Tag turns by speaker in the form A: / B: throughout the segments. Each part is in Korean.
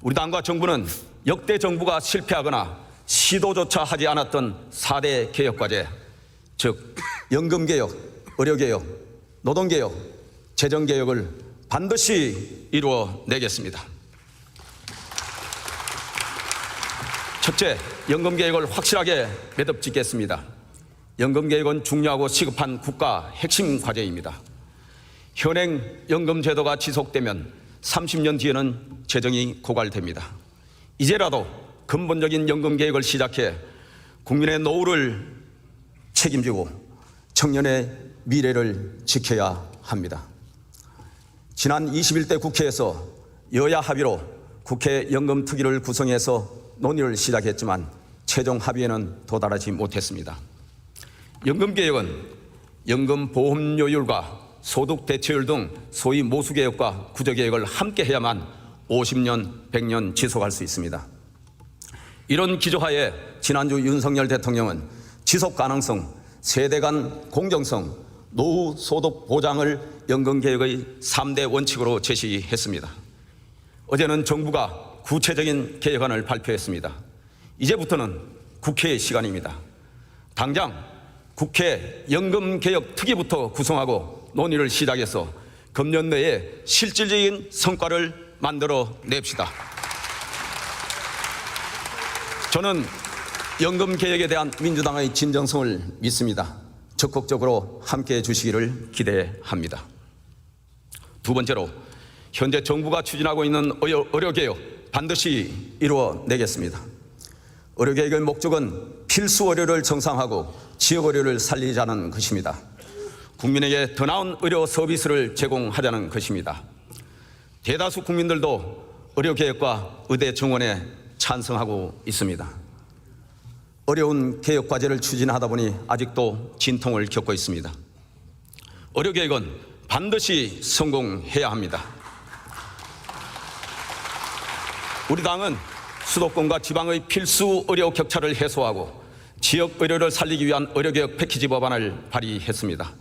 A: 우리 당과 정부는 역대 정부가 실패하거나 시도조차 하지 않았던 4대 개혁과제, 즉 연금개혁, 의료개혁, 노동개혁, 재정개혁을 반드시 이루어내겠습니다. 첫째, 연금개혁을 확실하게 매듭 짓겠습니다. 연금개혁은 중요하고 시급한 국가 핵심 과제입니다. 현행 연금제도가 지속되면 30년 뒤에는 재정이 고갈됩니다. 이제라도 근본적인 연금 개혁을 시작해 국민의 노후를 책임지고 청년의 미래를 지켜야 합니다. 지난 21대 국회에서 여야 합의로 국회 연금 특위를 구성해서 논의를 시작했지만 최종 합의에는 도달하지 못했습니다. 연금 개혁은 연금 보험료율과 소득 대체율 등 소위 모수 개혁과 구조 개혁을 함께 해야만 50년, 100년 지속할 수 있습니다. 이런 기조하에 지난주 윤석열 대통령은 지속 가능성, 세대 간 공정성, 노후 소득 보장을 연금 개혁의 3대 원칙으로 제시했습니다. 어제는 정부가 구체적인 개혁안을 발표했습니다. 이제부터는 국회의 시간입니다. 당장 국회 연금 개혁 특위부터 구성하고 논의를 시작해서 금년 내에 실질적인 성과를 만들어 냅시다. 저는 연금 개혁에 대한 민주당의 진정성을 믿습니다. 적극적으로 함께 해 주시기를 기대합니다. 두 번째로 현재 정부가 추진하고 있는 의료, 의료개혁 반드시 이루어내겠습니다. 의료개혁의 목적은 필수 의료를 정상화하고 지역 의료를 살리자는 것입니다. 국민에게 더 나은 의료 서비스를 제공하자는 것입니다. 대다수 국민들도 의료개혁과 의대 정원에 찬성하고 있습니다. 어려운 개혁 과제를 추진하다 보니 아직도 진통을 겪고 있습니다. 의료개혁은 반드시 성공해야 합니다. 우리 당은 수도권과 지방의 필수 의료 격차를 해소하고 지역 의료를 살리기 위한 의료개혁 패키지 법안을 발의했습니다.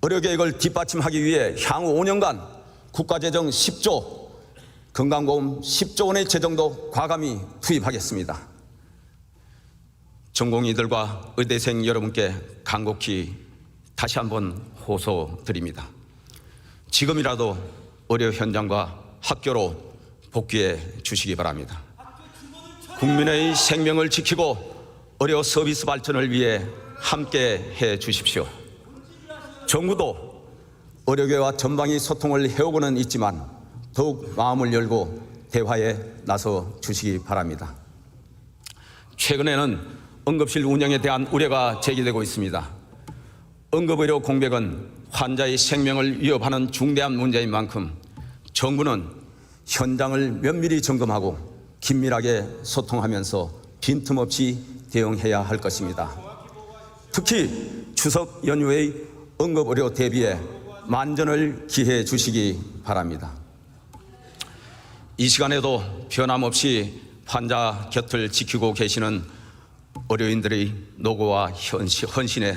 A: 의료개혁을 뒷받침하기 위해 향후 5년간 국가재정 10조, 건강보험 10조 원의 재정도 과감히 투입하겠습니다. 전공의들과 의대생 여러분께 간곡히 다시 한번 호소드립니다. 지금이라도 의료 현장과 학교로 복귀해 주시기 바랍니다. 국민의 생명을 지키고 의료 서비스 발전을 위해 함께 해 주십시오. 정부도 의료계와 전방위 소통을 해오고는 있지만 더욱 마음을 열고 대화에 나서 주시기 바랍니다. 최근에는 응급실 운영에 대한 우려가 제기되고 있습니다. 응급의료 공백은 환자의 생명을 위협하는 중대한 문제인 만큼 정부는 현장을 면밀히 점검하고 긴밀하게 소통하면서 빈틈없이 대응해야 할 것입니다. 특히 추석 연휴의 응급의료 대비에 만전을 기해 주시기 바랍니다. 이 시간에도 변함없이 환자 곁을 지키고 계시는 의료인들의 노고와 헌신- 헌신에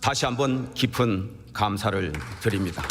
A: 다시 한번 깊은 감사를 드립니다.